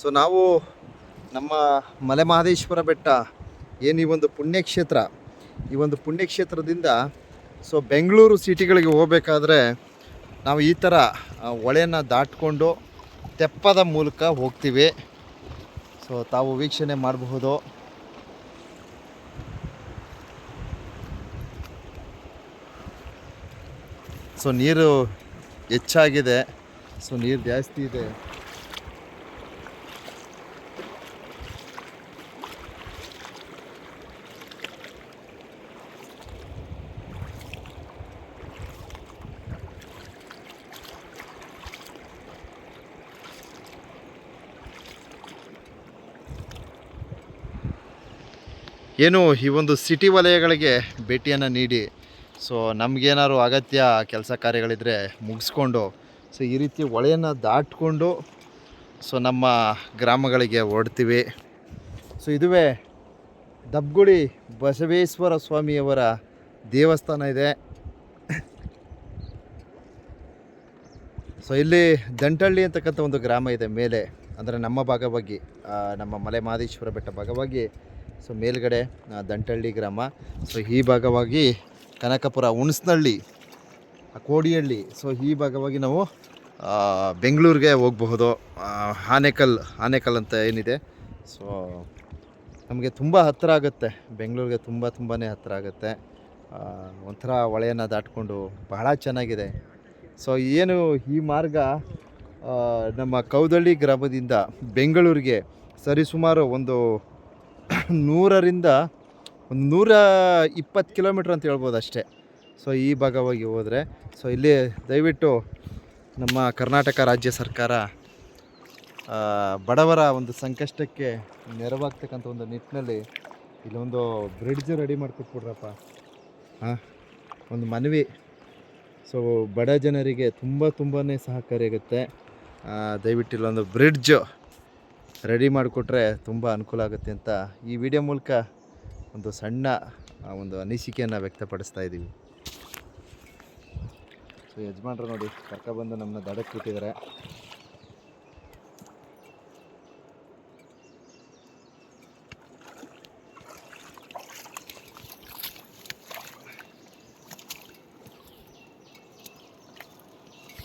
So ನಾವು ನಮ್ಮ ಮಲೆ ಮಹದೇಶ್ವರ ಬೆಟ್ಟ, ಏನು ಈ ಒಂದು ಪುಣ್ಯಕ್ಷೇತ್ರ, ಈ ಒಂದು ಪುಣ್ಯಕ್ಷೇತ್ರದಿಂದ ಸೊ ಬೆಂಗಳೂರು ಸಿಟಿಗಳಿಗೆ ಹೋಗಬೇಕಾದ್ರೆ, ನಾವು ಈ ಥರ ಹೊಳೆನ ದಾಟ್ಕೊಂಡು ತೆಪ್ಪದ ಮೂಲಕ ಹೋಗ್ತೀವಿ. ಸೊ ತಾವು ವೀಕ್ಷಣೆ ಮಾಡಬಹುದು. ಸೊ ನೀರು ಹೆಚ್ಚಾಗಿದೆ. ಸೊ ನೀರು ಜಾಸ್ತಿ ಇದೆ. ಏನು ಈ ಒಂದು ಸಿಟಿ ವಲಯಗಳಿಗೆ ಭೇಟಿಯನ್ನು ನೀಡಿ. ಸೊ ನಮಗೇನಾದ್ರು ಅಗತ್ಯ ಕೆಲಸ ಕಾರ್ಯಗಳಿದ್ದರೆ ಮುಗಿಸ್ಕೊಂಡು ಸೊ ಈ ರೀತಿ ಹೊಳೆಯನ್ನು ದಾಟ್ಕೊಂಡು ಸೊ ನಮ್ಮ ಗ್ರಾಮಗಳಿಗೆ ಓಡ್ತೀವಿ ಸೊ ಇದುವೇ ದಬ್ಗುಡಿ ಬಸವೇಶ್ವರ ಸ್ವಾಮಿಯವರ ದೇವಸ್ಥಾನ ಇದೆ. ಸೊ ಇಲ್ಲಿ ದಂಟಳ್ಳಿ ಅಂತಕ್ಕಂಥ ಒಂದು ಗ್ರಾಮ ಇದೆ ಮೇಲೆ, ಅಂದರೆ ನಮ್ಮ ಭಾಗವಾಗಿ ನಮ್ಮ ಮಲೆ ಮಹದೇಶ್ವರ ಬೆಟ್ಟ ಭಾಗವಾಗಿ ಸೊ ಮೇಲ್ಗಡೆ ದಂಟಳ್ಳಿ ಗ್ರಾಮ. ಸೊ ಈ ಭಾಗವಾಗಿ ಕನಕಪುರ ಹುಣಸ್ನಳ್ಳಿ ಆ, ಕೋಡಿಹಳ್ಳಿ. ಸೊ ಈ ಭಾಗವಾಗಿ ನಾವು ಬೆಂಗಳೂರಿಗೆ ಹೋಗಬಹುದು. ಆನೆಕಲ್ ಆನೇಕಲ್ ಅಂತ ಏನಿದೆ. ಸೊ ನಮಗೆ ತುಂಬ ಹತ್ತಿರ ಆಗುತ್ತೆ. ಬೆಂಗಳೂರಿಗೆ ತುಂಬ ತುಂಬಾ ಹತ್ತಿರ ಆಗುತ್ತೆ. ಒಂಥರ ಹೊಳೆಯನ್ನು ದಾಟ್ಕೊಂಡು ಬಹಳ ಚೆನ್ನಾಗಿದೆ. ಸೊ ಏನು ಈ ಮಾರ್ಗ ನಮ್ಮ ಕೌದಳ್ಳಿ ಗ್ರಾಮದಿಂದ ಬೆಂಗಳೂರಿಗೆ ಸರಿಸುಮಾರು ಒಂದು ನೂರರಿಂದ ಒಂದು ನೂರ ಇಪ್ಪತ್ತು ಕಿಲೋಮೀಟ್ರ್ ಅಂತ ಹೇಳ್ಬೋದು ಅಷ್ಟೇ. ಸೊ ಈ ಭಾಗವಾಗಿ ಹೋದರೆ ಸೊ ಇಲ್ಲಿ ದಯವಿಟ್ಟು ನಮ್ಮ ಕರ್ನಾಟಕ ರಾಜ್ಯ ಸರ್ಕಾರ ಬಡವರ ಒಂದು ಸಂಕಷ್ಟಕ್ಕೆ ನೆರವಾಗ್ತಕ್ಕಂಥ ಒಂದು ನಿಟ್ಟಿನಲ್ಲಿ ಇಲ್ಲೊಂದು ಬ್ರಿಡ್ಜ್ ರೆಡಿ ಮಾಡ್ಕೊಟ್ಬಿಡ್ರಪ್ಪ. ಹಾಂ, ಒಂದು ಮನವಿ. ಸೊ ಬಡ ಜನರಿಗೆ ತುಂಬ ತುಂಬಾ ಸಹಕಾರಿಯಾಗುತ್ತೆ. ದಯವಿಟ್ಟು ಇಲ್ಲೊಂದು ಬ್ರಿಡ್ಜ್ ರೆಡಿ ಮಾಡಿಕೊಟ್ರೆ ತುಂಬ ಅನುಕೂಲ ಆಗುತ್ತೆ ಅಂತ ಈ ವಿಡಿಯೋ ಮೂಲಕ ಒಂದು ಸಣ್ಣ ಒಂದು ಅನಿಸಿಕೆಯನ್ನು ವ್ಯಕ್ತಪಡಿಸ್ತಾ ಇದ್ದೀವಿ ಸೊ ಯಜಮಾನ್ರು ನೋಡಿ, ಕರ್ಕೊಬಂದು ನಮ್ಮನ್ನ ದಡಕ್ಕೆ ಬಿಟ್ಟಿದ್ದಾರೆ